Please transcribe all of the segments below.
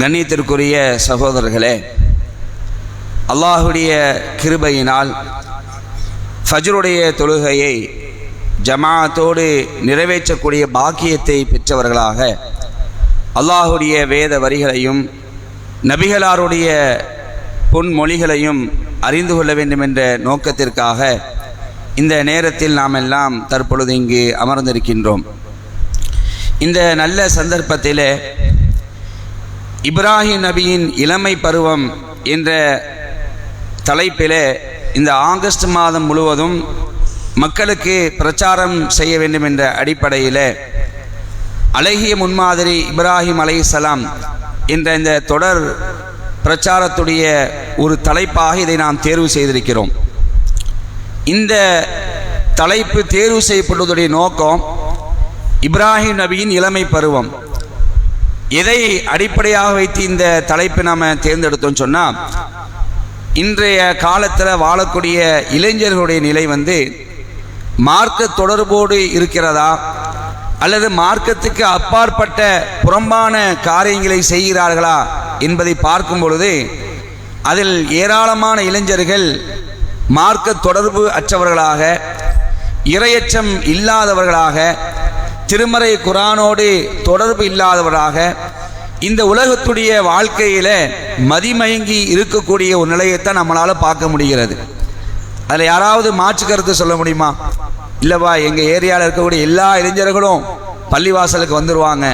கண்ணியத்திற்குரிய சகோதரர்களே அல்லாஹுடைய கிருபையினால் ஃபஜ்ருடைய தொழுகையை ஜமாத்தோடு நிறைவேற்றக்கூடிய பாக்கியத்தை பெற்றவர்களாக அல்லாஹுடைய வேத வரிகளையும் நபிகளாருடைய பொன்மொழிகளையும் அறிந்து கொள்ள வேண்டும் என்ற நோக்கத்திற்காக இந்த நேரத்தில் நாம் எல்லாம் தற்பொழுது இங்கு அமர்ந்திருக்கின்றோம். இந்த நல்ல சந்தர்ப்பத்திலே இப்ராஹிம் நபியின் இளமை பருவம் என்ற தலைப்பிலே இந்த ஆகஸ்ட் மாதம் முழுவதும் மக்களுக்கு பிரச்சாரம் செய்ய வேண்டும் என்ற அடிப்படையில் அழகிய முன்மாதிரி இப்ராஹிம் அலைசலாம் என்ற இந்த தொடர் பிரச்சாரத்துடைய ஒரு தலைப்பாக இதை நாம் தேர்வு செய்திருக்கிறோம். இந்த தலைப்பு தேர்வு செய்யப்படுவதுடைய நோக்கம் இப்ராஹிம் நபியின் இளமை பருவம். எதை அடிப்படையாக வைத்து இந்த தலைப்பை நாம் தேர்ந்தெடுத்தோம் சொன்னால் இன்றைய காலத்தில் வாழக்கூடிய இளைஞர்களுடைய நிலை வந்து மார்க்க தொடர்போடு இருக்கிறதா அல்லது மார்க்கத்துக்கு அப்பாற்பட்ட புறம்பான காரியங்களை செய்கிறார்களா என்பதை பார்க்கும் பொழுது அதில் ஏராளமான இளைஞர்கள் மார்க்க தொடர்பு அற்றவர்களாக இரையச்சம் இல்லாதவர்களாக திருமறை குரானோடு தொடர்பு இல்லாதவராக இந்த உலகத்துடைய வாழ்க்கையில் மதிமயங்கி இருக்கக்கூடிய ஒரு நிலையைத்தான் நம்மளால் பார்க்க முடிகிறது. அதில் யாராவது மாற்று கருத்து சொல்ல முடியுமா? இல்லைவா எங்கள் ஏரியாவில் இருக்கக்கூடிய எல்லா இளைஞர்களும் பள்ளிவாசலுக்கு வந்துடுவாங்க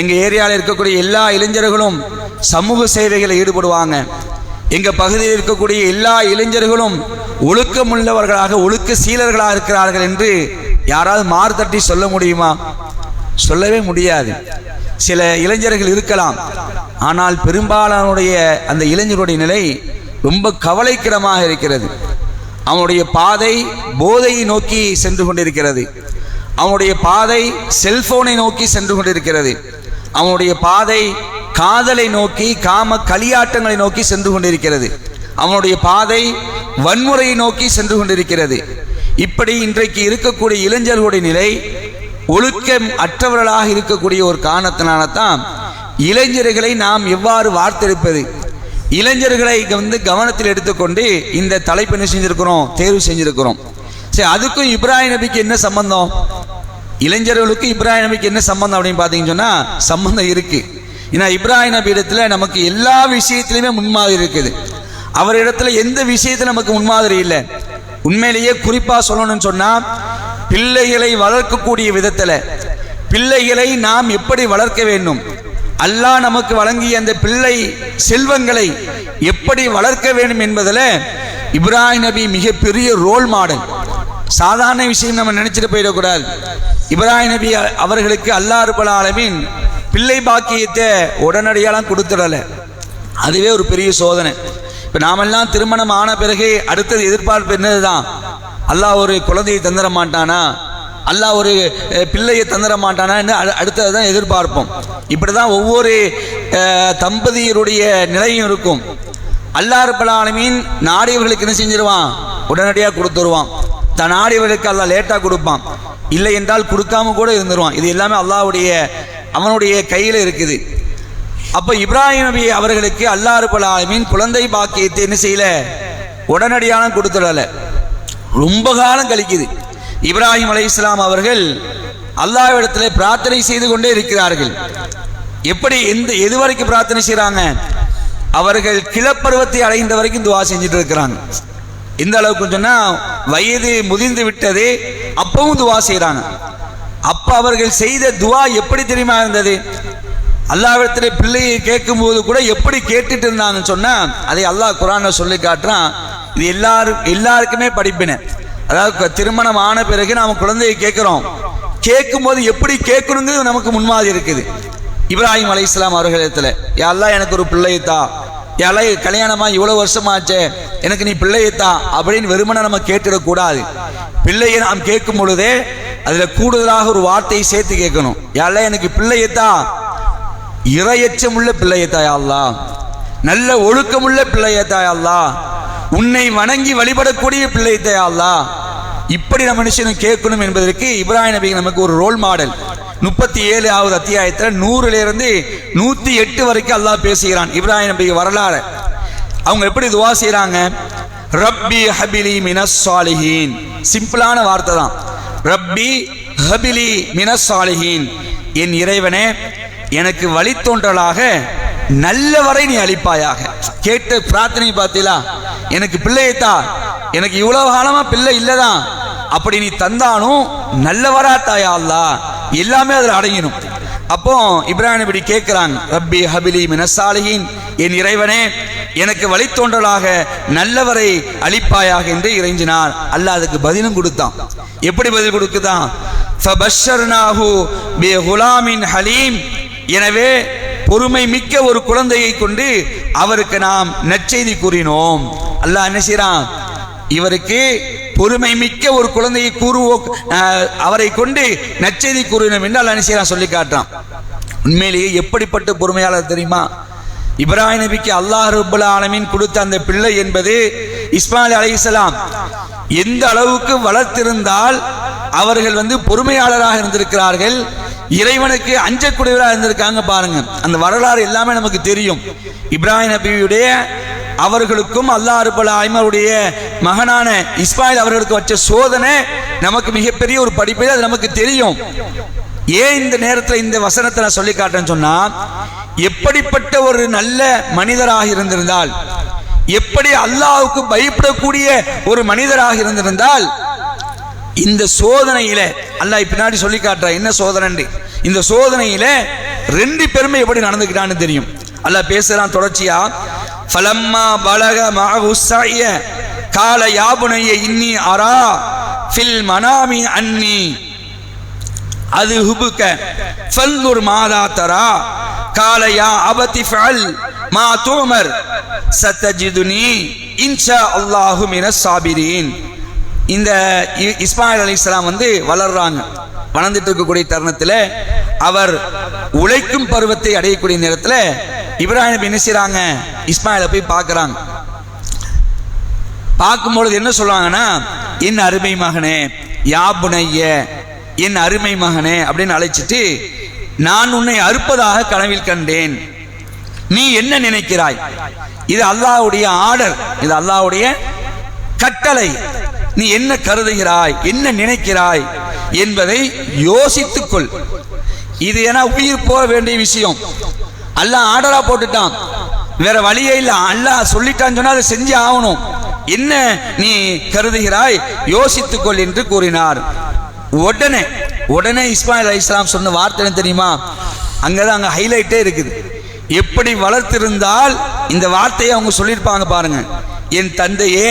எங்கள் ஏரியாவில் இருக்கக்கூடிய எல்லா இளைஞர்களும் சமூக சேவைகளில் ஈடுபடுவாங்க. எங்கள் பகுதியில் இருக்கக்கூடிய எல்லா இளைஞர்களும் ஒழுக்கமுள்ளவர்களாக ஒழுக்க சீலர்களாக இருக்கிறார்கள் என்று யாராவது மார்த்தட்டி சொல்ல முடியுமா? சொல்லவே முடியாது. சில இளைஞர்கள் இருக்கலாம். ஆனால் பெரும்பாலானுடைய அந்த இளைஞருடைய நிலை ரொம்ப கவலைக்கிடமாக இருக்கிறது. அவனுடைய பாதை போதையை நோக்கி சென்று கொண்டிருக்கிறது. அவனுடைய பாதை செல்போனை நோக்கி சென்று கொண்டிருக்கிறது. அவனுடைய பாதை காதலை நோக்கி காம களியாட்டங்களை நோக்கி சென்று கொண்டிருக்கிறது. அவனுடைய பாதை வன்முறையை நோக்கி சென்று கொண்டிருக்கிறது. இப்படி இன்றைக்கு இருக்கக்கூடிய இளைஞர்களுடைய நிலை ஒழுக்கம் அற்றவர்களாக இருக்கக்கூடிய ஒரு காரணத்தினால தான் இளைஞர்களை நாம் எவ்வாறு வார்த்தெடுப்பது? இளைஞர்களை வந்து கவனத்தில் எடுத்துக்கொண்டு இந்த தலைப்பு என்ன செஞ்சிருக்கிறோம்? தேர்வு செஞ்சிருக்கிறோம். சரி அதுக்கும் இப்ராஹிம் நபிக்கு என்ன சம்பந்தம்? இளைஞர்களுக்கும் இப்ராஹிம் நபிக்கு என்ன சம்பந்தம் அப்படின்னு பார்த்தீங்கன்னு சொன்னால் சம்பந்தம் இருக்கு. ஏன்னா இப்ராஹிம் நபி இடத்துல நமக்கு எல்லா விஷயத்திலுமே முன்மாதிரி இருக்குது. அவரிடத்துல எந்த விஷயத்தில் நமக்கு முன்மாதிரி இல்லை? உண்மையிலேயே குறிப்பாக சொல்லணும்னு சொன்னால் பிள்ளைகளை வளர்க்கக்கூடிய விதத்தில் பிள்ளைகளை நாம் எப்படி வளர்க்க வேண்டும்? அல்லாஹ் நமக்கு வழங்கிய அந்த பிள்ளை செல்வங்களை எப்படி வளர்க்க வேண்டும் என்பதில் இப்ராஹிம் நபி மிகப்பெரிய ரோல் மாடல். சாதாரண விஷயம் நம்ம நினைச்சிட்டு போயிடக்கூடாது. இப்ராஹிம் நபி அவர்களுக்கு அல்லா ரபுல் அளவின் பிள்ளை பாக்கியத்தை உடனடியாலாம் கொடுத்துடலை. அதுவே ஒரு பெரிய சோதனை. இப்போ நாமெல்லாம் திருமணம் ஆன பிறகு அடுத்தது எதிர்பார்ப்பு என்னதுதான்? அல்லாஹ் ஒரு குழந்தையை தந்துட மாட்டானா? அல்லாஹ் ஒரு பிள்ளையை தந்துட மாட்டானா அடுத்தது தான் எதிர்பார்ப்போம். இப்படி தான் ஒவ்வொரு தம்பதியருடைய நிலையும் இருக்கும். அல்லாஹ் ரப்பல் நாடியவர்களுக்கு என்ன செஞ்சிருவான்? உடனடியாக கொடுத்துருவான். தன் நாடியவர்களுக்கு அல்லா லேட்டாக கொடுப்பான். இல்லை என்றால் கொடுக்காம கூட இருந்துருவான். இது எல்லாமே அல்லாவுடைய அவனுடைய கையில் இருக்குது. அப்போ இப்ராஹிம் நபி அவர்களுக்கு அல்லாஹ் பல ஆலமீன் குழந்தை பாக்கியத்தை என்ன செய்யல? உடனடியான கொடுத்துடல. ரொம்ப காலம் கழிக்குது. இப்ராஹிம் அலை இஸ்லாம் அவர்கள் அல்லாவிடத்தில் பிரார்த்தனை செய்து கொண்டே இருக்கிறார்கள். எப்படி எந்த எது வரைக்கும் பிரார்த்தனை செய்கிறாங்க அவர்கள் கிளப்பருவத்தை அடைந்த வரைக்கும் துவா செஞ்சுட்டு இருக்கிறாங்க. எந்த அளவுக்கு சொன்னா வயது முதிர்ந்து விட்டது அப்பவும் துவா செய்கிறாங்க அப்ப அவர்கள் செய்த துவா எப்படி தெரியுமா இருந்தது? அல்லாவிடத்திலே பிள்ளையை கேட்கும்போது கூட எப்படி கேட்டுட்டு இருந்தாங்கன்னு சொன்னா அதை அல்லாஹ் குரான சொல்லி காட்டுறான். இது எல்லாரும் எல்லாருக்குமே படிப்பினை. அதாவது திருமணம் ஆன பிறகு நாம குழந்தையை கேட்கிறோம். கேட்கும்போது எப்படி கேட்கணுங்கிறது நமக்கு முன்மாதிரி இருக்குது. இப்ராஹிம் அலைஹிஸ்ஸலாம் அவர்களிடத்துல யாரெல்லாம் எனக்கு ஒரு பிள்ளையத்தா யாரெல்லாம் கல்யாணமா இவ்வளவு வருஷமாச்சே. எனக்கு நீ பிள்ளையத்தா அப்படின்னு வெறுமனை நம்ம கேட்டுடக்கூடாது. பிள்ளையை நாம் கேட்கும் பொழுதே அதுல கூடுதலாக ஒரு வார்த்தையை சேர்த்து கேட்கணும். யாரெல்லாம் எனக்கு பிள்ளையத்தா இரையச்சமுள்ள பிள்ளையத்தாய் தாயல்லா நல்ல ஒழுக்கமுள்ள பிள்ளையத்தாய் அல்லா உன்னை வணங்கி வழிபடக்கூடிய பிள்ளையத்தாய் தாயல்லா இப்படி நம்ம மனுஷனும் கேட்கணும் என்பதற்கு இப்ராஹிம் நபி நமக்கு ஒரு ரோல் மாடல் முப்பத்தி ஏழு ஆவது அத்தியாயத்தில் நூறுல இருந்து நூத்தி எட்டு வரைக்கும் அல்லாஹ் பேசுகிறான் இப்ராஹிம் நபி வரலாறு. அவங்க எப்படி துவா செய்கிறாங்க ரப்பி ஹபிலி மினசாலிஹின் சிம்பிளான வார்த்தை தான். ரப்பி ஹபிலி மினஸ் என் இறைவனே எனக்கு வழித்தோன்றலாக நல்லவரை நீ அளிப்பாயாக கேட்ட பிரார்த்தனை பார்த்தீங்களா? எனக்கு பிள்ளையத்தா எனக்கு இவ்வளவு காலமா பிள்ளை இல்லைதான். அப்படி நீ தந்தானும் நல்லவரா தாயா அல்லா. எல்லாமே அதில் அடங்கிடும் அப்போ இப்ராஹிம் இப்படி கேட்கிறாங்க ரப்பி ஹபிலி மினசாலிஹின் என் இறைவனே எனக்கு வழித்தோன்றலாக நல்லவரை அளிப்பாயாக என்று இறைஞ்சினார். அல்லாஹ் அதுக்கு பதிலும் கொடுத்தான். எப்படி பதில் கொடுக்குதான்? ஃபபஷர்னாஹு பி குலாமின் ஹலீம் எனவே பொறுமை மிக்க ஒரு குழந்தையை கொண்டு அவருக்கு நாம் நற்செய்தி கூறினோம். அல்லாஹ் என்ன செய்யறான் இவருக்கு பொறுமை மிக்க ஒரு குழந்தையை கூறுவோ அவரை கொண்டு நச்செய்தி கூறினோம் என்று அல்லாஹ் என்ன செய்யறான் சொல்லி காட்டுறான். உண்மையிலேயே எப்படிப்பட்ட பொறுமையாளர் தெரியுமா? இப்ராஹிம் நபிக்கு அல்லாஹ் ரபுல் ஆலமின் கொடுத்த அந்த பிள்ளை என்பது இஸ்மாயில் அலைஹிஸ்ஸலாம் எந்த அளவுக்கு வளர்த்திருந்தால் அவர்கள் வந்து பொறுமையாளராக இருந்திருக்கிறார்கள்? இறைவனுக்கு அஞ்சக்கூடியவராக இருந்திருக்காங்க பாருங்க. அந்த வரலாறு எல்லாமே நமக்கு தெரியும். இப்ராஹிம் நபியுடைய அவர்களுக்கும் அல்லாஹ் அருபல ஆய்மருடைய மகனான இஸ்மாயில் அவர்களுக்கு வச்ச சோதனை நமக்கு மிகப்பெரிய ஒரு படிப்பே அது நமக்கு தெரியும். ஏன் இந்த நேரத்தில் இந்த வசனத்தை நான் சொல்லி காட்டுறேன்னு சொன்னா எப்படிப்பட்ட ஒரு நல்ல மனிதராக இருந்திருந்தால் எப்படி அல்லாவுக்கு பயப்படக்கூடிய ஒரு மனிதராக இருந்திருந்தால் இந்த சோதனையில அல்லாஹ் பின்னாடி சொல்லி காட்டுறா என்ன சோதனை இந்த சோதனையில ரெண்டு பெருமை எப்படி நடந்துக்கிட்டான்னு தெரியும். அல்லாஹ் பேசுறான் தொடர்ச்சியா ஃபலம்மா பலக மகுசாய கால யாபுனைய இன்னி அரா ஃபில் மனாமி அன்னி. அது ஹுபுக்க ஃபல்லுர் மாதா தரா கால யா அபதி ஃபல் மா தூமர் சத்தஜிதுனி இன்ஷா அல்லாஹு மின சாபிரீன். இந்த இ- இஸ்மாயில் இஸ்லாம் வந்து வளர்றாங்க வளர்ந்துட்டு இருக்கக்கூடிய தருணத்தில் அவர் உழைக்கும் பருவத்தை அடையக்கூடிய நேரத்தில் இப்ராஹிம் என்ன செய்கிறாங்க இஸ்மாயிலை போய் பார்க்குறாங்க. பார்க்கும்பொழுது என்ன சொல்லுவாங்கன்னா என் அருமை மகனே யாபுனைய என் அருமை மகனே அப்படின்னு அழைச்சிட்டு நான் உன்னை அறுப்பதாக கனவில் கண்டேன். நீ என்ன நினைக்கிறாய்? இது அல்லாஹ்வுடைய ஆர்டர். இது அல்லாவுடைய கட்டளை. நீ என்ன கருதுகிறாய்? என்ன நினைக்கிறாய்? என்பதை யோசித்துக்கொள். இது ஏன்னா உயிர் போக வேண்டிய விஷயம். அல்லாஹ் ஆர்டரா போட்டுட்டான். வேற வழியே இல்ல. அல்லாஹ் சொல்லிட்டான்னு சொன்னா அதை செஞ்சு ஆகணும். என்ன நீ கருதுகிறாய்? யோசித்துக்கொள் என்று கூறினார். உடனே உடனே இஸ்மாயில் அலி இஸ்லாம் சொன்ன வார்த்தை தெரியுமா? அங்கதான் அங்க ஹைலைட்டே இருக்குது. எப்படி வளர்த்திருந்தால் இந்த வார்த்தையை அவங்க சொல்லியிருப்பாங்க பாருங்க. என் தந்தையே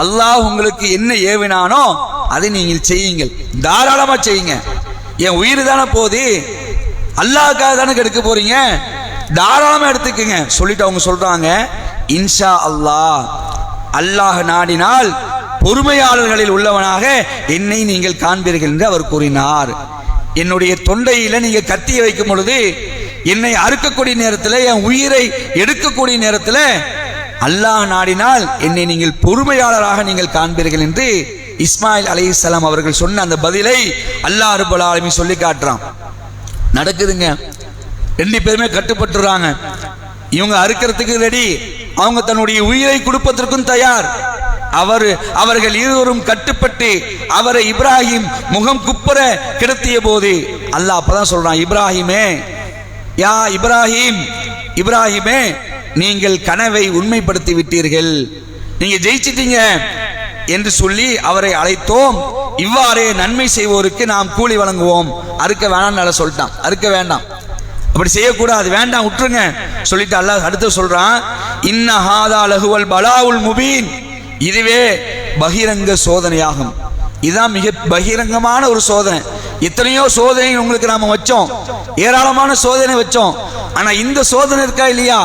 அல்லாஹ் உங்களுக்கு என்ன ஏவினானோ அதை நீங்கள் செய்யுங்கள். தாராளமா செய்யுங்க. என் உயிர் தானே போது அல்லாஹ்க்காக தானே எடுக்க போறீங்க? தாராளமா எடுத்துக்கங்க. சொல்லிட்டு அவங்க சொல்றாங்க இன்ஷா அல்லாஹ் அல்லாஹ் நாடினால் பொறுமையாளர்களில் உள்ளவனாக என்னை நீங்கள் காண்பீர்கள் என்று அவர் கூறினார். என்னுடைய தொண்டையில நீங்க கத்தியை வைக்கும் பொழுது என்னை அறுக்கக்கூடிய நேரத்தில் என் உயிரை எடுக்கக்கூடிய நேரத்தில் அல்லாஹ் நாடினால் என்னை நீங்கள் பொறுமையாளராக நீங்கள் காண்பீர்கள் என்று இஸ்மாயில் அலைஹிஸ்ஸலாம் அவர்கள் சொன்ன அந்த பதிலை அல்லாஹ் அருபல் ஆலமி சொல்லி காட்டுறான். நடக்குதுங்க. ரெண்டு பேருமே கட்டுப்பட்டுறாங்க. இவங்க அறுக்கிறதுக்கு ரெடி அவங்க தன்னுடைய உயிரை கொடுப்பதற்கும் தயார். அவர் அவர்கள் இருவரும் கட்டுப்பட்டு அவரை இப்ராஹிம் முகம் குப்புற கிடத்திய போது அல்லாஹ் அப்பதான் சொல்றான் இப்ராஹிமே யா இப்ராஹிம் இப்ராஹிமே நீங்கள் கனவை உண்மைப்படுத்தி விட்டீர்கள் நீங்க ஜெயிச்சிட்டீங்க என்று சொல்லி அவரை அழைத்தோம். இவ்வாறே நன்மை செய்வோருக்கு நாம் கூலி வழங்குவோம். அறுக்க வேணாம்னு சொல்லிட்டான். அறுக்க வேண்டாம். அப்படி செய்யக்கூடாது. வேண்டாம் விட்டுருங்க. சொல்லிட்டு அல்லாஹ் அடுத்து சொல்றான் இன்னஹாதா லகுவல் பலாவுல் முபீன். இதுவே பகிரங்க சோதனையாகும். இதுதான் மிக பகிரங்கமான ஒரு சோதனை. எத்தனையோ சோதனை உங்களுக்கு நாம வச்சோம். ஏராளமான சோதனை வச்சோம். ஆனா இந்த சோதனை இருக்கா இல்லையா?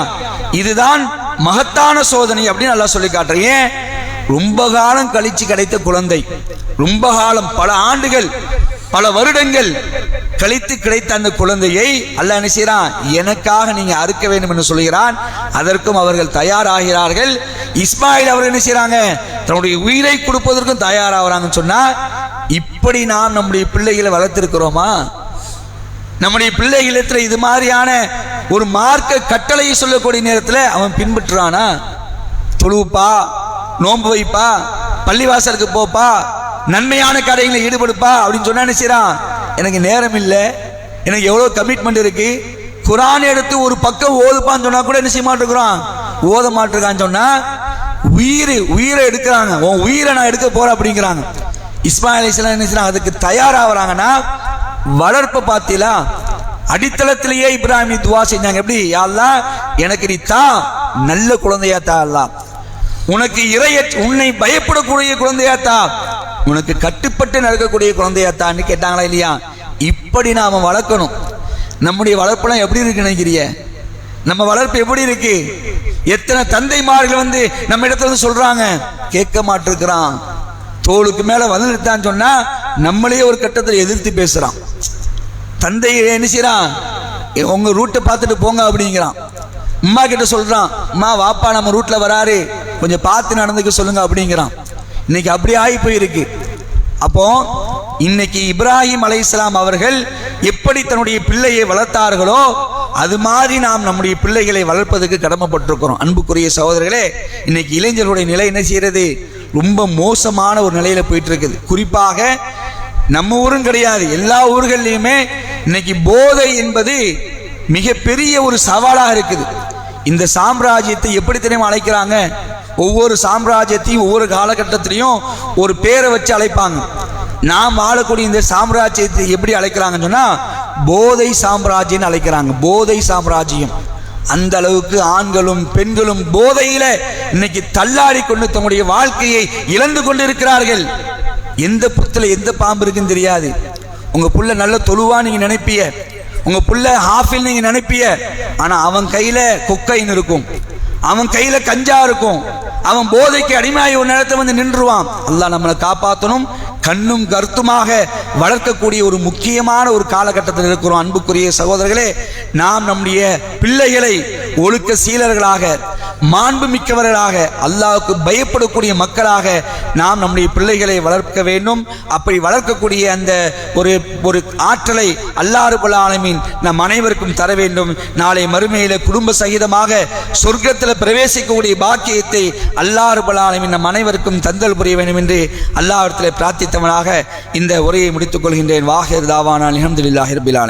இதுதான் மகத்தான சோதனை அப்படின்னு நல்லா சொல்லி காட்டுறேன். ஏன்? ரொம்ப காலம் கழிச்சு கிடைத்த குழந்தை ரொம்ப காலம் பல ஆண்டுகள் பல வருடங்கள் கழித்து கிடைத்த அந்த குழந்தையை அல்ல என்ன செய்றான்? எனக்காக நீங்க அறுக்க வேண்டும் என்று சொல்கிறான். அதற்கும் அவர்கள் தயாராகிறார்கள். இஸ்மாயில் அவர்கள் என்ன செய்யறாங்க தன்னுடைய உயிரை கொடுப்பதற்கும் தயாராகிறாங்கன்னு சொன்னா இப்படி நாம் நம்முடைய பிள்ளைகளை வளர்த்திருக்கிறோமா? நம்முடைய பிள்ளைகளிடத்தில் இது மாதிரியான ஒரு மார்க்க கட்டளையை சொல்லக்கூடிய நேரத்தில் அவன் பின்பற்றுறானா? தொழுவுப்பா நோன்பு வைப்பா பள்ளிவாசலுக்கு போப்பா நன்மையான காரியங்களில் ஈடுபடுப்பா அப்படின்னு சொன்னா என்ன எனக்கு நேரம் இல்லை. எனக்கு எவ்வளோ கமிட்மெண்ட் இருக்கு. குரான் எடுத்து ஒரு பக்கம் ஓதுப்பான்னு சொன்னா கூட என்ன செய்ய மாட்டேங்கிறான்? ஓத மாட்டிருக்கான்னு சொன்னா உயிர் உயிரை எடுக்கிறாங்க. உன் உயிரை நான் எடுக்க போறேன் அப்படிங்கிறாங்க. இஸ்மாயில் இஸ்லாம் என்ன செய்றாங்க அதுக்கு தயாராகிறாங்கன்னா வளர்ப்பை பார்த்தீங்களா அடித்தளத்திலேயே இப்ராஹிம் துவா செஞ்சாங்க. எப்படி? யாழ்லா எனக்கு நீ தா நல்ல குழந்தையா தா உனக்கு இறைய உன்னை பயப்படக்கூடிய குழந்தையா தா. உனக்கு கட்டுப்பட்டு நடக்கக்கூடிய குழந்தையா தான்னு கேட்டாங்களா இல்லையா? இப்படி நாம வளர்க்கணும். நம்முடைய வளர்ப்பெல்லாம் எப்படி இருக்கு நினைக்கிறிய? நம்ம வளர்ப்பு எப்படி இருக்கு? எத்தனை தந்தைமார்கள் வந்து நம்ம இடத்துல வந்து சொல்றாங்க? கேட்க மாட்டிருக்கிறான். தோளுக்கு மேல வந்துட்டான்னு சொன்னா நம்மளே ஒரு கட்டத்தில் எதிர்த்து பேசுறான். தந்தை என்ன செய்கிறான் உங்கள் உங்க ரூட்டை பார்த்துட்டு போங்க அப்படிங்கிறான். அம்மா கிட்ட சொல்றான் அம்மா வாப்பா நம்ம ரூட்ல வராரு. கொஞ்சம் பார்த்து நடந்துக்க சொல்லுங்க அப்படிங்கிறான். இன்னைக்கு அப்படி ஆகி போயிருக்கு. அப்போ இன்னைக்கு இப்ராஹிம் அலைஹிஸ்ஸலாம் அவர்கள் எப்படி தன்னுடைய பிள்ளையை வளர்த்தார்களோ அது மாதிரி நாம் நம்முடைய பிள்ளைகளை வளர்ப்பதற்கு கடமைப்பட்டிருக்கிறோம். அன்புக்குரிய சகோதரர்களே இன்னைக்கு இளைஞர்களுடைய நிலை என்ன செய்யறது? ரொம்ப மோசமான ஒரு நிலையில போயிட்டு இருக்குது. குறிப்பாக நம்ம ஊரும் கிடையாது. எல்லா ஊர்கள்லையுமே இன்னைக்கு போதை என்பது மிகப்பெரிய ஒரு சவாலாக இருக்குது. இந்த சாம்ராஜ்யத்தை எப்படி தெரியுமா அழைக்கிறாங்க? ஒவ்வொரு சாம்ராஜ்யத்தையும் ஒவ்வொரு காலகட்டத்திலையும் ஒரு பேரை வச்சு அழைப்பாங்க. நாம் வாழக்கூடிய இந்த சாம்ராஜ்யத்தை எப்படி அழைக்கிறாங்கன்னு சொன்னால் போதை சாம்ராஜ்யம்னு அழைக்கிறாங்க. போதை சாம்ராஜ்யம். அந்த அளவுக்கு ஆண்களும் பெண்களும் போதையில இன்னைக்கு தள்ளாடி கொண்டு தம்முடைய வாழ்க்கையை இழந்து கொண்டு இருக்கிறார்கள் எந்த புத்துல எந்த பாம்பு இருக்குன்னு தெரியாது. உங்கள் புள்ள நல்ல தொழுவாக நீங்கள் நினைப்பிய. உங்கள் புள்ள ஹாஃபில் நீங்கள் நினைப்பிய. ஆனால் அவன் கையில் கொக்கைன்னு இருக்கும். அவன் கையில் கஞ்சா இருக்கும். அவன் போதைக்கு அடிமையாகி ஒரு நேரத்தை வந்து நின்றுவான் அல்லா நம்மளை காப்பாற்றணும் கண்ணும் கருத்துமாக வளர்க்கக்கூடிய ஒரு முக்கியமான ஒரு காலகட்டத்தில் இருக்கிறோம். அன்புக்குரிய சகோதரர்களே நாம் நம்முடைய பிள்ளைகளை ஒழுக்க சீலர்களாக மாண்பு மிக்கவர்களாக அல்லாவுக்கு பயப்படக்கூடிய மக்களாக நாம் நம்முடைய பிள்ளைகளை வளர்க்க வேண்டும். அப்படி வளர்க்கக்கூடிய அந்த ஒரு ஒரு ஆற்றலை அல்லாறு ஆலமின் நம் அனைவருக்கும் தர வேண்டும். நாளை மறுமையில குடும்ப சகிதமாக சொர்க்கத்தில் பிரவேசிக்கக்கூடிய பாக்கியத்தை அல்லாறு ஆலமின் நம் அனைவருக்கும் தந்தல் புரிய வேண்டும் என்று அல்லாஹ்விடத்தில் பிரார்த்தித்தவனாக இந்த உரையை முடித்துக் கொள்கின்றேன். வாஹிர் தாவானால் அல்ஹம்துலில்லாஹி ரபில்